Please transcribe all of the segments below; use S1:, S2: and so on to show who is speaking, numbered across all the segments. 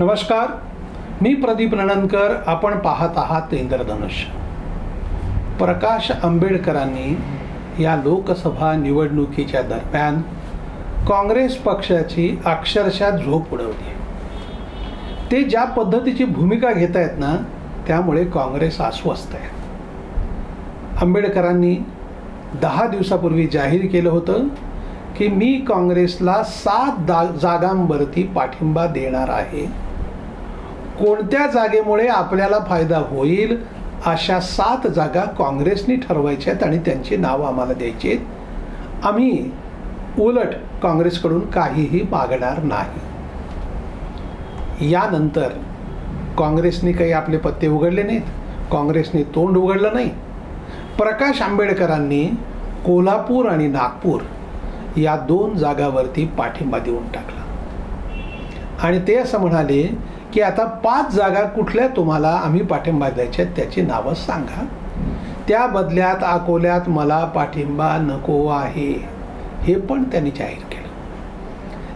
S1: नमस्कार. मी प्रदीप नणनकर आपण पाहत आहात इंद्रधनुष्य प्रकाश आंबेडकरांनी या लोकसभा निवडणुकीच्या दरम्यान काँग्रेस पक्षाची अक्षरशः झोप उडवली. ते ज्या पद्धतीची भूमिका घेत आहेत ना त्यामुळे काँग्रेस अस्वस्थ आहे. आंबेडकरांनी दहा दिवसापूर्वी जाहीर केलं होतं की मी काँग्रेसला सात दा जागांवरती पाठिंबा देणार आहे. कोणत्या जागेमुळे आपल्याला फायदा होईल अशा सात जागा काँग्रेसनी ठरवायच्यात आणि त्यांची नावं आम्हाला द्यायची आहेत. आम्ही उलट काँग्रेसकडून काहीही मागणार नाही. यानंतर काँग्रेसने काही आपले पत्ते उघडले नाहीत. काँग्रेसने तोंड उघडलं नाही. प्रकाश आंबेडकरांनी कोल्हापूर आणि नागपूर या दोन जागावरती पाठिंबा देऊन टाकला. आणि ते असं म्हणाले की आता पाच जागा कुठल्या तुम्हाला आम्ही पाठिंबा द्यायच्या त्याची नावं सांगा. त्या बदल्यात अकोल्यात मला पाठिंबा नको आहे. हे पण त्यांनी जाहीर केलं.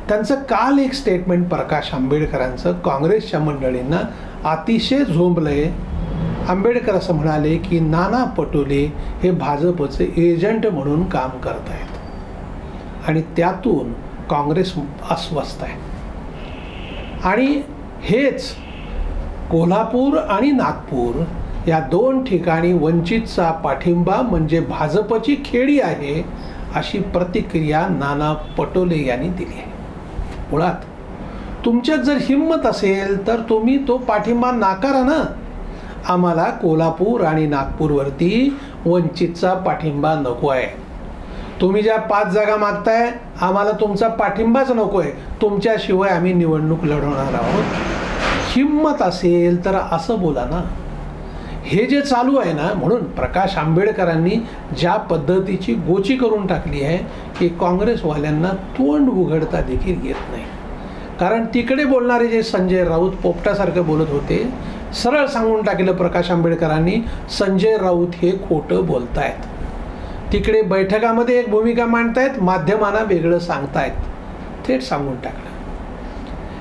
S1: त्यांचं काल एक स्टेटमेंट प्रकाश आंबेडकरांचं काँग्रेसच्या मंडळींना अतिशय झोंबलंय. आंबेडकर असं म्हणाले की नाना पटोले हे भाजपचे एजंट म्हणून काम करत आहेत. आणि त्यातून काँग्रेस अस्वस्थ आहे. आणि हेच कोल्हापूर आणि नागपूर या दोन ठिकाणी वंचितचा पाठिंबा म्हणजे भाजपची खेडी आहे अशी प्रतिक्रिया नाना पटोले यांनी दिली आहे. मुळात तुमच्यात जर हिंमत असेल तर तुम्ही तो पाठिंबा नाकारा ना. आम्हाला कोल्हापूर आणि नागपूरवरती वंचितचा पाठिंबा नको आहे. तुम्ही ज्या पाच जागा मागताय आम्हाला तुमचा पाठिंबाच नको आहे तुमच्याशिवाय आम्ही निवडणूक लढवणार आहोत. हिंमत असेल तर असं बोला ना. हे जे चालू आहे ना म्हणून प्रकाश आंबेडकरांनी ज्या पद्धतीची गोची करून टाकली आहे की काँग्रेसवाल्यांना तोंड उघडता देखील येत नाही. कारण तिकडे बोलणारे जे संजय राऊत पोपटासारखं बोलत होते सरळ सांगून टाकलं प्रकाश आंबेडकरांनी संजय राऊत हे खोटं बोलतायत. तिकडे बैठकामध्ये एक भूमिका मांडतायत माध्यमांना वेगळं सांगतायत. थेट सांगून टाकलं.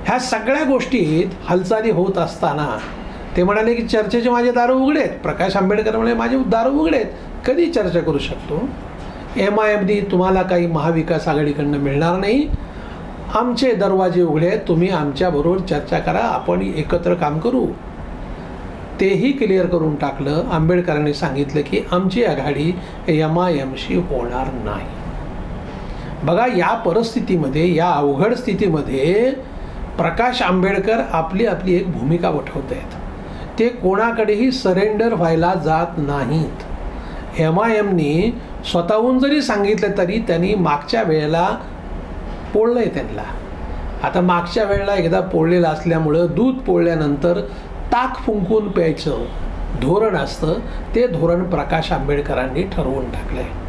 S1: ह्या सगळ्या गोष्टीत हालचाली होत असताना ते म्हणाले की चर्चेचे माझे दारू उघडे आहेत. प्रकाश आंबेडकर म्हणाले माझे दारू उघडे आहेत. कधी चर्चा करू शकतो? एम आय एम डी तुम्हाला काही महाविकास आघाडीकडनं मिळणार नाही. आमचे दरवाजे उघडे आहेत. तुम्ही आमच्याबरोबर चर्चा करा. आपण एकत्र काम करू. तेही क्लिअर करून टाकलं. आंबेडकरांनी सांगितलं की आमची आघाडी यम आय एमशी होणार नाही. बघा या परिस्थितीमध्ये या अवघड स्थितीमध्ये प्रकाश आंबेडकर आपली आपली एक भूमिका वठवत आहेत ते कोणाकडेही सरेंडर व्हायला जात नाहीत. एम आय एमनी स्वतःहून जरी सांगितलं तरी त्यांनी मागच्या वेळेला पोळलं आहे त्यांना. आता मागच्या वेळेला एकदा पोळलेलं असल्यामुळं दूध पोळल्यानंतर ताक फुंकून प्यायचं धोरण असतं ते धोरण प्रकाश आंबेडकरांनी ठरवून टाकलं आहे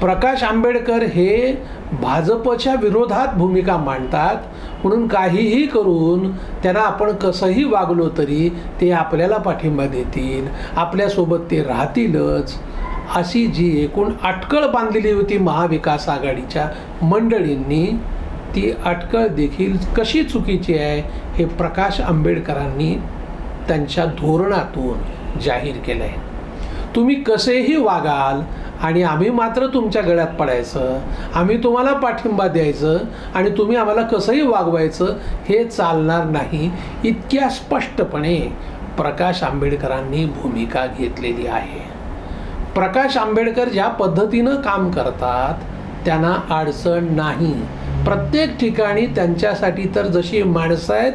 S1: प्रकाश आंबेडकर हे भाजपच्या विरोधात भूमिका मांडतात म्हणून काहीही करून त्यांना आपण कसंही वागलो तरी ते आपल्याला पाठिंबा देतील आपल्यासोबत ते राहतीलच अशी जी एकूण अटकळ बांधलेली होती महाविकास आघाडीच्या मंडळींनी ती अटकळ देखील कशी चुकीची आहे हे प्रकाश आंबेडकरांनी त्यांच्या धोरणातून जाहीर केलं आहे तुम्ही कसेही वागाल आणि आम्ही मात्र तुमच्या गळ्यात पडायचं आम्ही तुम्हाला पाठिंबा द्यायचं आणि तुम्ही आम्हाला कसंही वागवायचं हे चालणार नाही इतक्या स्पष्टपणे प्रकाश आंबेडकरांनी भूमिका घेतलेली आहे. प्रकाश आंबेडकर ज्या पद्धतीनं काम करतात त्यांना अडचण नाही. प्रत्येक ठिकाणी त्यांच्यासाठी तर जशी माणसं आहेत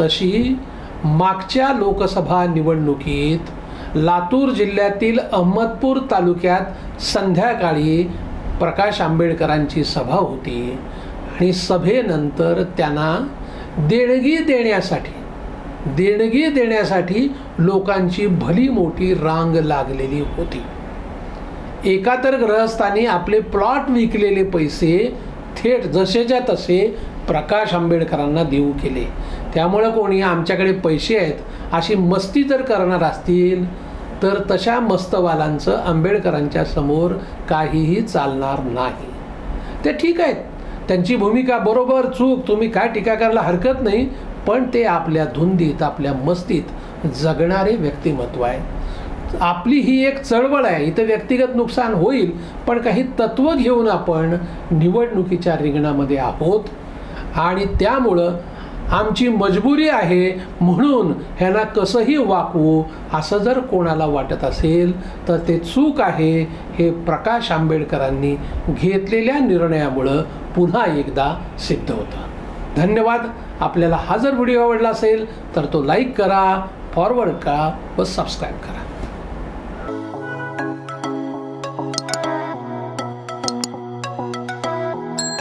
S1: तशी मागच्या लोकसभा निवडणुकीत लातूर जिल्ह्यातील अहमदपूर तालुक्यात संध्याकाळी प्रकाश आंबेडकरांची सभा होती आणि सभेनंतर त्यांना देणगी देण्यासाठी देणगी देण्यासाठी लोकांची भली मोठी रांग लागलेली होती. एका तर ग्रहस्थांनी आपले प्लॉट विकलेले पैसे थेट जसेच्या तसे प्रकाश आंबेडकरांना देऊ केले. त्यामुळं कोणी आमच्याकडे पैसे आहेत अशी मस्ती जर करणार असतील तर तशा मस्तवालांचं आंबेडकरांच्या समोर काहीही चालणार नाही. ते ठीक आहेत. त्यांची भूमिका बरोबर चूक तुम्ही काय टीका करायला हरकत नाही पण ते आपल्या धुंदीत आपल्या मस्तीत जगणारे व्यक्तिमत्व आहे आपली ही एक चळवळ आहे. इथं व्यक्तिगत नुकसान होईल पण काही तत्त्व घेऊन आपण निवडणुकीच्या रिंगणामध्ये आहोत. आणि त्यामुळं आमची मजबुरी आहे म्हणून ह्यांना कसंही वाकवू असं जर कोणाला वाटत असेल तर ते चूक आहे हे प्रकाश आंबेडकरांनी घेतलेल्या निर्णयामुळं पुन्हा एकदा सिद्ध होतं. धन्यवाद. आपल्याला हा जर व्हिडिओ आवडला असेल तर तो लाईक करा फॉरवर्ड करा व सबस्क्राईब करा.